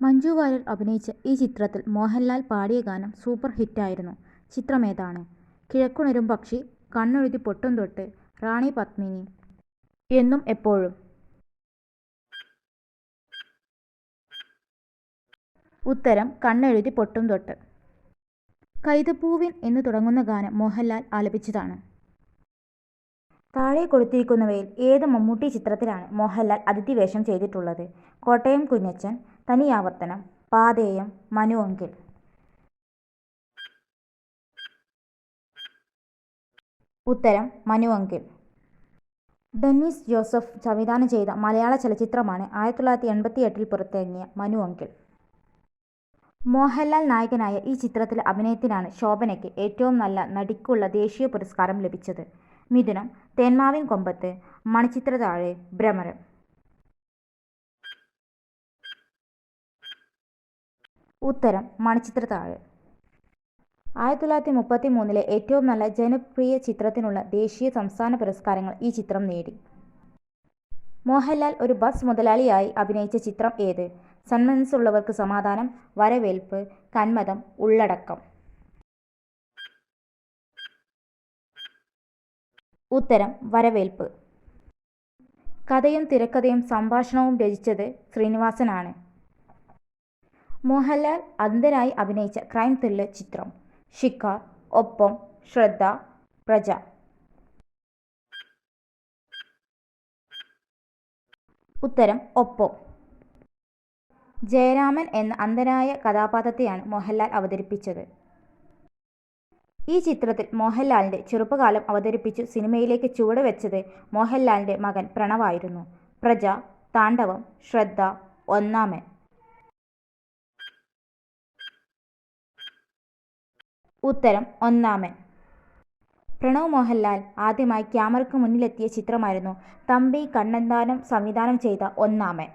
മഞ്ജു വാര്യർ അഭിനയിച്ച ഈ ചിത്രത്തിൽ മോഹൻലാൽ പാടിയ ഗാനം സൂപ്പർ ഹിറ്റായിരുന്നു. ചിത്രമേതാണ്? കിഴക്കുണരും പക്ഷി, കണ്ണൊഴുതി പൊട്ടും തൊട്ട്, റാണി പത്മിനി എന്നും എപ്പോഴും. ഉത്തരം കണ്ണെഴുതി പൊട്ടും തൊട്ട്. കൈതപ്പൂവിൻ എന്ന് തുടങ്ങുന്ന ഗാനം മോഹൻലാൽ ആലപിച്ചതാണ്. താഴെ കൊടുത്തിരിക്കുന്നവയിൽ ഏത് മമ്മൂട്ടി ചിത്രത്തിലാണ് മോഹൻലാൽ അതിഥി വേഷം ചെയ്തിട്ടുള്ളത്? കോട്ടയം കുഞ്ഞച്ചൻ, തനിയാവർത്തനം, പാതേയം മനു അങ്കിൽ ഉത്തരം മനു അങ്കിൽ ഡെന്നിസ് ജോസഫ് സംവിധാനം ചെയ്ത മലയാള ചലച്ചിത്രമാണ് ആയിരത്തി തൊള്ളായിരത്തി എൺപത്തി എട്ടിൽ പുറത്തിറങ്ങിയ മനു അങ്കിൾ. മോഹൻലാൽ നായകനായ ഈ ചിത്രത്തിലെ അഭിനയത്തിനാണ് ശോഭനയ്ക്ക് ഏറ്റവും നല്ല നടിക്കുള്ള ദേശീയ പുരസ്കാരം ലഭിച്ചത്. മിഥുനം, തേന്മാവിൻ കൊമ്പത്ത്, മണിച്ചിത്രതാഴെ ഭ്രമരം. ഉത്തരം മണിച്ചിത്രത്താഴ്. ആയിരത്തി തൊള്ളായിരത്തി മുപ്പത്തി മൂന്നിലെ ഏറ്റവും നല്ല ജനപ്രിയ ചിത്രത്തിനുള്ള ദേശീയ, സംസ്ഥാന പുരസ്കാരങ്ങൾ ഈ ചിത്രം നേടി. മോഹൻലാൽ ഒരു ബസ് മുതലാളിയായി അഭിനയിച്ച ചിത്രം ഏത്? സന്മനസ്സുള്ളവർക്ക് സമാധാനം, വരവേൽപ്പ്, കന്മദം, ഉള്ളടക്കം. ഉത്തരം വരവേൽപ്പ്. കഥയും തിരക്കഥയും സംഭാഷണവും രചിച്ചത് ശ്രീനിവാസനാണ്. മോഹൻലാൽ അന്ധനായി അഭിനയിച്ച ക്രൈം ത്രില്ലർ ചിത്രം? ഷിക്കാർ ഒപ്പം, ശ്രദ്ധ, പ്രജ. ഉത്തരം ഒപ്പം. ജയരാമൻ എന്ന അന്ധനായ കഥാപാത്രത്തെയാണ് മോഹൻലാൽ അവതരിപ്പിച്ചത്. ഈ ചിത്രത്തിൽ മോഹൻലാലിന്റെ ചെറുപ്പകാലം അവതരിപ്പിച്ചു സിനിമയിലേക്ക് ചുവട് വെച്ചത് മോഹൻലാലിന്റെ മകൻ പ്രണവായിരുന്നു. പ്രജ, താണ്ഡവം, ശ്രദ്ധ, ഒന്നാമൻ. ഉത്തരം ഒന്നാമൻ. പ്രണവ് മോഹൻലാൽ ആദ്യമായി ക്യാമറയ്ക്ക് മുന്നിലെത്തിയ ചിത്രമായിരുന്നു തമ്പി കണ്ണന്താനം സംവിധാനം ചെയ്ത ഒന്നാമൻ.